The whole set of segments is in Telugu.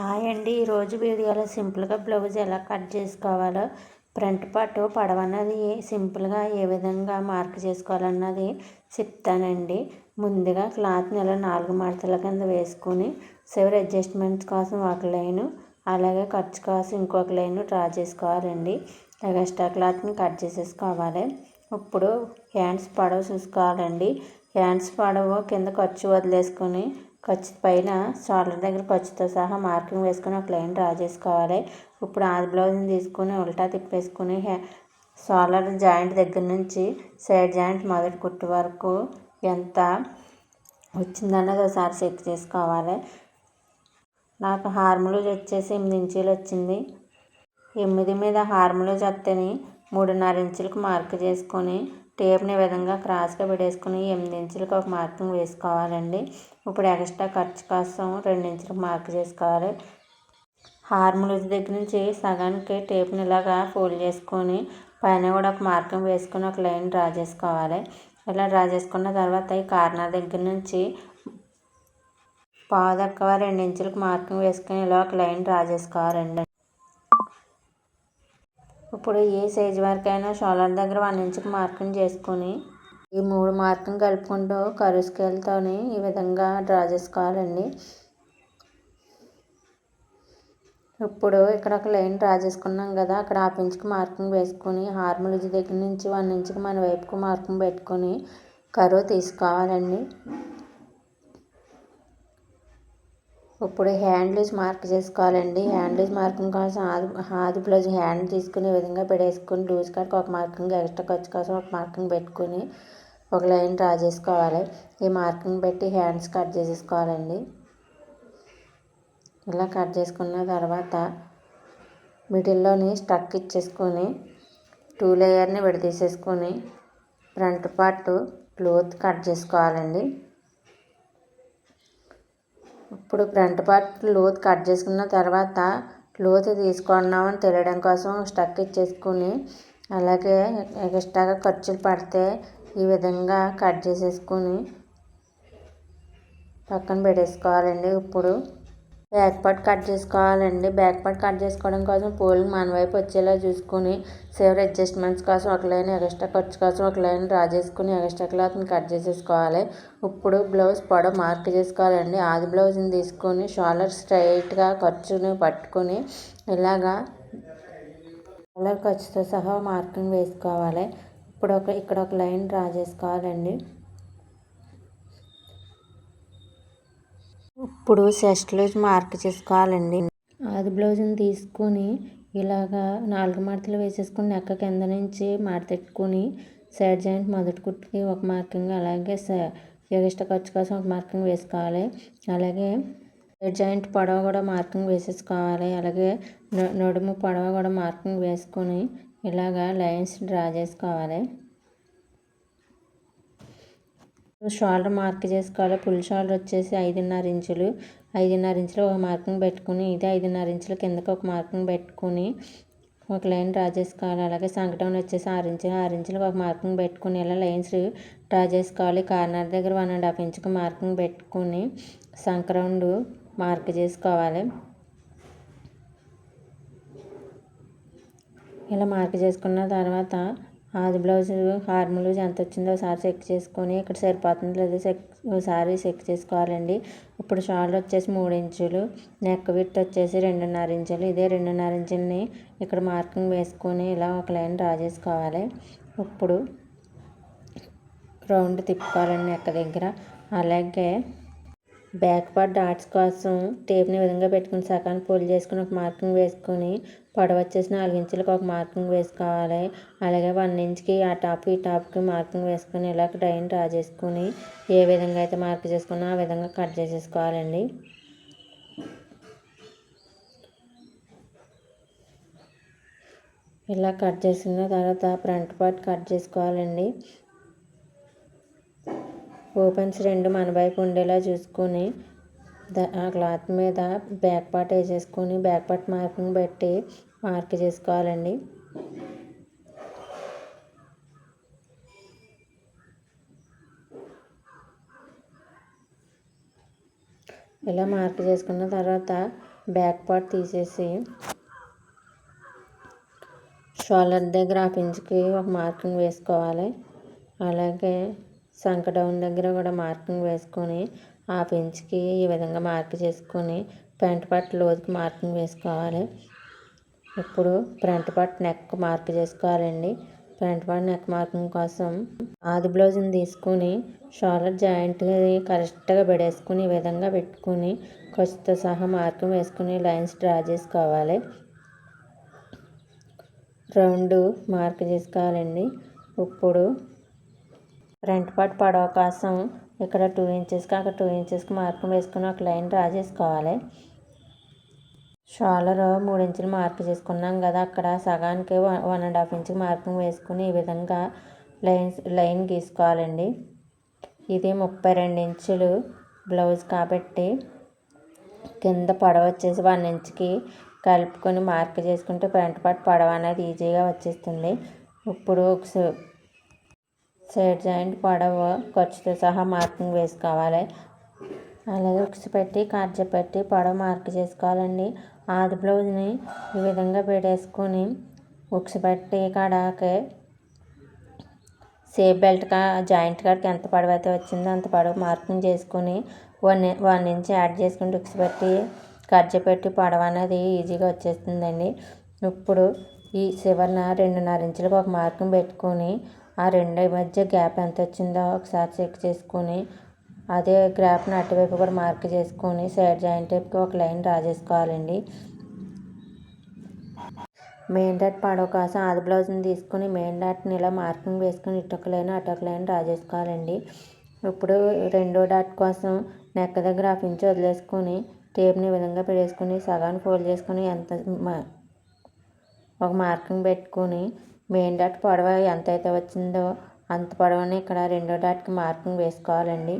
హాయ్ అండి. ఈరోజు వీడియోలో సింపుల్గా బ్లౌజ్ ఎలా కట్ చేసుకోవాలో ఫ్రంట్ పార్ట్ పడవన్నది సింపుల్గా ఏ విధంగా మార్క్ చేసుకోవాలన్నది చెప్తానండి. ముందుగా క్లాత్ని ఇలా నాలుగు మడతల కింద వేసుకుని చివరి అడ్జస్ట్మెంట్స్ కోసం ఒక లైను అలాగే ఖర్చు కోసం ఇంకొక లైను డ్రా చేసుకోవాలండి. ఎక్స్ట్రా క్లాత్ని కట్ చేసేసుకోవాలి. ఇప్పుడు హ్యాండ్స్ పడవ చూసుకోవాలండి. హ్యాండ్స్ పడవ కింద ఖర్చు వదిలేసుకొని ఖర్చు పైన షోల్డర్ దగ్గర ఖర్చుతో సహా మార్కింగ్ వేసుకొని ఒక లైన్ డ్రా చేసుకోవాలి. ఇప్పుడు ఆది బ్లౌజ్ని తీసుకుని ఉల్టా తిప్పేసుకుని షోల్డర్ జాయింట్ దగ్గర నుంచి సైడ్ జాయింట్ మొదటి కుట్టు వరకు ఎంత వచ్చిందన్నది ఒకసారి చెక్ చేసుకోవాలి. నాకు హార్మలూజ్ వచ్చేసి ఎనిమిది ఇంచీలు వచ్చింది. ఎనిమిది మీద హార్మలూజ్ అత్తని మూడున్నర ఇంచులకు మార్క్ చేసుకొని టేప్ని విధంగా క్రాస్గా పెట్టేసుకుని ఎనిమిది ఇంచులకు ఒక మార్కింగ్ వేసుకోవాలండి. ఇప్పుడు ఎక్స్ట్రా ఖర్చు కోసం రెండు ఇంచులకు మార్క్ చేసుకోవాలి. హార్మోన్స్ దగ్గర నుంచి సగానికి టేప్ని ఇలాగా ఫోల్డ్ చేసుకొని పైన కూడా ఒక మార్కింగ్ వేసుకొని ఒక లైన్ డ్రా చేసుకోవాలి. ఇలా డ్రా చేసుకున్న తర్వాత ఈ కార్నర్ దగ్గర నుంచి పావు దక్కవ రెండు ఇంచులకు మార్కింగ్ వేసుకొని ఇలా ఒక లైన్ డ్రా చేసుకోవాలండి. ఇప్పుడు ఏ సైజు వరకైనా షోల్డర్ దగ్గర వన్ ఇంచుకు మార్కింగ్ చేసుకొని ఈ మూడు మార్కింగ్ కలుపుకుంటూ కరు స్కేల్తోని ఈ విధంగా డ్రా చేసుకోవాలండి. ఇప్పుడు ఇక్కడ ఒక లైన్ డ్రా చేసుకున్నాం కదా అక్కడ హాఫ్ ఇంచ్కి మార్కింగ్ వేసుకొని హార్మల్ దగ్గర నుంచి వన్ ఇంచ్కి మన వైపుకు మార్కింగ్ పెట్టుకొని కరువు తీసుకోవాలండి. ఇప్పుడు హ్యాండ్లూజ్ మార్క్ చేసుకోవాలండి. హ్యాండ్లూజ్ మార్కింగ్ కోసం ఆది ఆది బ్లౌజ్ హ్యాండ్ తీసుకుని విధంగా పెడేసుకుని లూజ్ కట్కి ఒక మార్కింగ్ ఎక్స్ట్రా ఖర్చు కోసం ఒక మార్కింగ్ పెట్టుకుని ఒక లైన్ డ్రా చేసుకోవాలి. ఈ మార్కింగ్ పెట్టి హ్యాండ్స్ కట్ చేసేసుకోవాలండి. ఇలా కట్ చేసుకున్న తర్వాత మిడిల్లోని స్టక్ ఇచ్చేసుకొని టూ లేయర్ని విడదీసేసుకొని ఫ్రంట్ పార్ట్ క్లోత్ కట్ చేసుకోవాలండి. ఇప్పుడు ఫ్రంట్ పార్ట్ లోతు కట్ చేసుకున్న తర్వాత లోతు తీసుకున్నామని తెలియడం కోసం స్టక్ ఇచ్చేసుకుని అలాగే ఎక్స్ట్రాగా ఖర్చులు పడితే ఈ విధంగా కట్ చేసేసుకుని పక్కన పెట్టేసుకోవాలండి. ఇప్పుడు బ్యాక్ పార్ట్ కట్ చేసుకోవాలండి. బ్యాక్ పార్ట్ కట్ చేసుకోవడం కోసం పూలు మన వైపు వచ్చేలా చూసుకుని సేవర్ అడ్జస్ట్మెంట్స్ కోసం ఒక లైన్ ఎక్స్ట్రా ఖర్చు కోసం ఒక లైన్ డ్రా చేసుకుని ఎక్స్ట్రా క్లాత్ని కట్ చేసేసుకోవాలి. ఇప్పుడు బ్లౌజ్ పొడవు మార్క్ చేసుకోవాలండి. ఆది బ్లౌజ్ని తీసుకొని షోల్డర్ స్ట్రైట్గా ఖర్చుని పట్టుకొని ఇలాగా షోల్డర్ ఖర్చుతో సహా మార్కింగ్ వేసుకోవాలి. ఇప్పుడు ఒక ఇక్కడ ఒక లైన్ డ్రా చేసుకోవాలండి. ఇప్పుడు చెస్ట్ లూజ్ మార్క్ చేసుకోవాలండి. ఆది బ్లౌజ్ని తీసుకొని ఇలాగా నాలుగు మడతలు వేసేసుకుని నెక్క కింద నుంచి మడతెట్టుకుని సైడ్ జాయింట్ మొదటి కుట్టుకి ఒక మార్కింగ్ అలాగే ఎగస్ట్రా ఖర్చు కోసం ఒక మార్కింగ్ వేసుకోవాలి. అలాగే సైడ్ జాయింట్ పొడవ కూడా మార్కింగ్ వేసేసుకోవాలి. అలాగే నడుము పొడవ కూడా మార్కింగ్ వేసుకొని ఇలాగా లైన్స్ డ్రా చేసుకోవాలి. షోల్డర్ మార్క్ చేసుకోవాలి. ఫుల్ షోల్డర్ వచ్చేసి ఐదున్నర ఇంచులు. ఐదున్నర ఇంచులు ఒక మార్కింగ్ పెట్టుకుని ఇది ఐదున్నర ఇంచుల కిందకి ఒక మార్కింగ్ పెట్టుకుని ఒక లైన్ డ్రా చేసుకోవాలి. అలాగే సంకటం వచ్చేసి ఆరు ఇంచులు ఆరు ఇంచులకు ఒక మార్కింగ్ పెట్టుకుని ఇలా లైన్స్ డ్రా చేసుకోవాలి. కార్నర్ దగ్గర వన్ అండ్ హాఫ్ ఇంచుకు మార్కింగ్ పెట్టుకుని సంక్రౌండ్ మార్క్ చేసుకోవాలి. ఇలా మార్క్ చేసుకున్న తర్వాత ఆది బ్లౌజ్ హార్మల్ ఎంత వచ్చిందో ఒకసారి చెక్ చేసుకొని ఇక్కడ సరిపోతుందో లేదో చెక్ ఒకసారి చెక్ చేసుకోవాలండి. ఇప్పుడు షాల్ వచ్చేసి మూడు ఇంచులు నెక్ విత్ వచ్చేసి రెండున్నర ఇంచులు. ఇదే రెండున్నర ఇంచులని ఇక్కడ మార్కింగ్ వేసుకొని ఇలా ఒక లైన్ డ్రా చేసుకోవాలి. ఇప్పుడు రౌండ్ తిప్పుకోవాలండి నెక్ దగ్గర. అలాగే బ్యాక్ పార్ట్ డాట్స్ కోసం టేప్ని విధంగా పెట్టుకుని సగాన్ని ఫోల్డ్ చేసుకుని ఒక మార్కింగ్ వేసుకొని పొడవచ్చేసి నాలుగు ఇంచులకు ఒక మార్కింగ్ వేసుకోవాలి. అలాగే వన్ ఇంచ్కి ఆ టాప్ ఈ టాప్కి మార్కింగ్ వేసుకొని ఇలా డైన్ డ్రా చేసుకుని ఏ విధంగా అయితే మార్క్ చేసుకున్నా ఆ విధంగా కట్ చేసేసుకోవాలండి. ఇలా కట్ చేసిన తర్వాత ఫ్రంట్ పార్ట్ కట్ చేసుకోవాలండి. ఓపెన్స్ రెండు మన వైపు ఉండేలా చూసుకొని ఆ క్లాత్ మీద బ్యాక్ పార్ట్ వేసేసుకొని బ్యాక్ పార్ట్ మార్కింగ్ పెట్టి మార్క్ చేసుకోవాలండి. ఇలా మార్క్ చేసుకున్న తర్వాత బ్యాక్ పార్ట్ తీసేసి షోల్డర్ దగ్గర ఆ ఇంచ్కి ఒక మార్కింగ్ వేసుకోవాలి. అలాగే సంకడౌన్ దగ్గర కూడా మార్కింగ్ వేసుకొని ఆ పెంచ్కి ఈ విధంగా మార్క్ చేసుకొని ఫ్రంట్ పార్ట్ లోతుకి మార్కింగ్ వేసుకోవాలి. ఇప్పుడు ఫ్రంట్ పార్ట్ నెక్ మార్క్ చేసుకోవాలండి. ఫ్రంట్ పార్ట్ నెక్ మార్కింగ్ కోసం ఆది బ్లౌజ్ని తీసుకుని షోల్డర్ జాయింట్ కరెక్ట్గా పెడేసుకుని ఈ విధంగా పెట్టుకుని ఖర్చుతో సహా మార్కింగ్ వేసుకుని లైన్స్ డ్రా చేసుకోవాలి. రౌండ్ మార్క్ చేసుకోవాలండి. ఇప్పుడు ఫ్రంట్ పార్ట్ పడవ కోసం ఇక్కడ టూ ఇంచెస్కి అక్కడ టూ ఇంచెస్కి మార్కింగ్ వేసుకుని ఒక లైన్ డ్రా చేసుకోవాలి. షోలర్ మూడు ఇంచులు మార్క్ చేసుకున్నాం కదా అక్కడ సగానికి వన్ అండ్ హాఫ్ ఇంచ్కి మార్కింగ్ వేసుకుని ఈ విధంగా లైన్స్ లైన్ గీసుకోవాలండి. ఇది ముప్పై రెండు ఇంచులు బ్లౌజ్ కాబట్టి కింద పొడవ వచ్చేసి వన్ ఇంచ్కి కలుపుకొని మార్క్ చేసుకుంటే ఫ్రంట్ పార్ట్ పొడవ అనేది ఈజీగా వచ్చేస్తుంది. ఇప్పుడు ఒక సైడ్ జాయింట్ పొడవ ఖర్చుతో సహా మార్కింగ్ వేసుకోవాలి. అలాగే ఉక్స్ పెట్టి కార్జ పెట్టి పొడవ మార్క్ చేసుకోవాలండి. ఆది బ్లౌజ్ని ఈ విధంగా పెట్టేసుకొని ఉక్స్ పెట్టి కాడాకి సేఫ్ బెల్ట్ కా జాయింట్ కాడికి ఎంత పడవ అయితే వచ్చిందో అంత పొడవు మార్కింగ్ చేసుకొని వన్ వన్ ఇంచ్ యాడ్ చేసుకుని ఉక్స్ పెట్టి కర్జ పెట్టి పడవ అనేది ఈజీగా వచ్చేస్తుందండి. ఇప్పుడు ఈ చివరిన రెండున్నర ఇంచులకు ఒక మార్కింగ్ పెట్టుకొని ఆ రెండు మధ్య గ్యాప్ ఎంత వచ్చిందో ఒకసారి చెక్ చేసుకొని అదే గ్రాఫ్ని అటువైపు కూడా మార్క్ చేసుకొని సైడ్ జాయింట్ టైప్కి ఒక లైన్ రాజేసుకోవాలండి చేసుకోవాలండి. మెయిన్ డాట్ పడవ కోసం ఆది బ్లౌజ్ని తీసుకుని మెయిన్ డాట్ని ఇలా మార్కింగ్ వేసుకుని ఇటొక లైన్ అటొక లైన్ రాజేసుకోవాలండి చేసుకోవాలండి. ఇప్పుడు రెండో డాట్ కోసం నెక్క దగ్గర హాఫ్ ఇంచ్ వదిలేసుకొని టేప్ని విధంగా పెట్టేసుకుని సగాన్ని ఫోల్డ్ చేసుకుని ఎంత ఒక మార్కింగ్ పెట్టుకొని మెయిన్ డాట్ పొడవ ఎంత అయితే వచ్చిందో అంత పొడవని ఇక్కడ రెండో డాట్కి మార్కింగ్ వేసుకోవాలండి.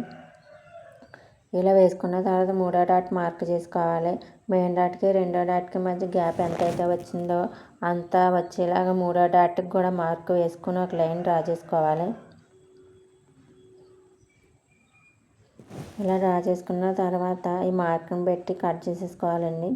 ఇలా వేసుకున్న తర్వాత మూడో డాట్ మార్క్ చేసుకోవాలి. మెయిన్ డాట్కి రెండో డాట్కి మధ్య గ్యాప్ ఎంత అయితే వచ్చిందో అంతా వచ్చేలాగా మూడో డాట్కి కూడా మార్క్ వేసుకుని ఒక లైన్ డ్రా చేసుకోవాలి. ఇలా డ్రా చేసుకున్న తర్వాత ఈ మార్కింగ్ పెట్టి కట్ చేసేసుకోవాలండి.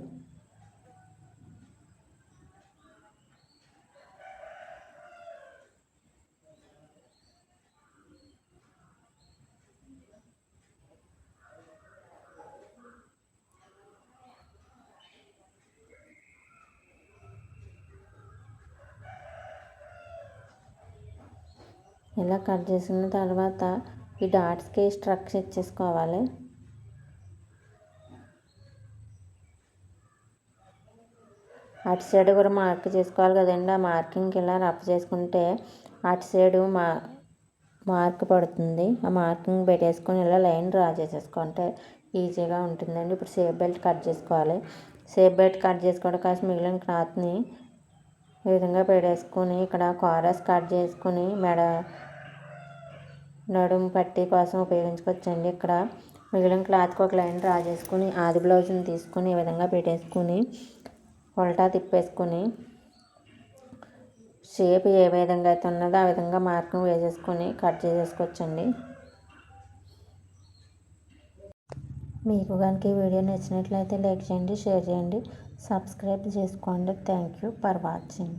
ఇలా కట్ చేసిన తర్వాత ఈ డాట్స్కి స్ట్రక్స్ ఇచ్చేసుకోవాలి. అటు సైడ్ కూడా మార్క్ చేసుకోవాలి కదండి. ఆ మార్కింగ్కి ఇలా రఫ్ చేసుకుంటే అటు సైడ్ మా మార్క్ పడుతుంది. ఆ మార్కింగ్ పెట్టేసుకొని ఇలా లైన్ డ్రా చేసేసుకుంటే ఈజీగా ఉంటుందండి. ఇప్పుడు సేఫ్ బెల్ట్ కట్ చేసుకోవాలి. సేఫ్ బెల్ట్ కట్ చేసుకోవడం కాస్త మిగిలిన క్లాత్ని ఈ విధంగా పెట్టేసుకొని ఇక్కడ కారస్ కట్ చేసుకొని మెడ నడుము పట్టీ కోసం ఉపయోగించుకోవచ్చండి ఇక్కడ. మిగిలిన క్లాత్కి ఒక లైన్ డ్రా చేసుకుని ఆది బ్లౌజ్ని తీసుకుని ఈ విధంగా పెట్టేసుకుని ఉల్టా తిప్పేసుకుని షేప్ ఏ విధంగా అయితే ఉన్నదో ఆ విధంగా మార్కింగ్ వేసేసుకొని కట్ చేసేసుకోవచ్చండి. మీకు కనుక ఈ వీడియో నచ్చినట్లయితే లైక్ చేయండి షేర్ చేయండి. సబ్స్క్రైబ్ చేసుకోండి థ్యాంక్ యూ ఫర్ వాచింగ్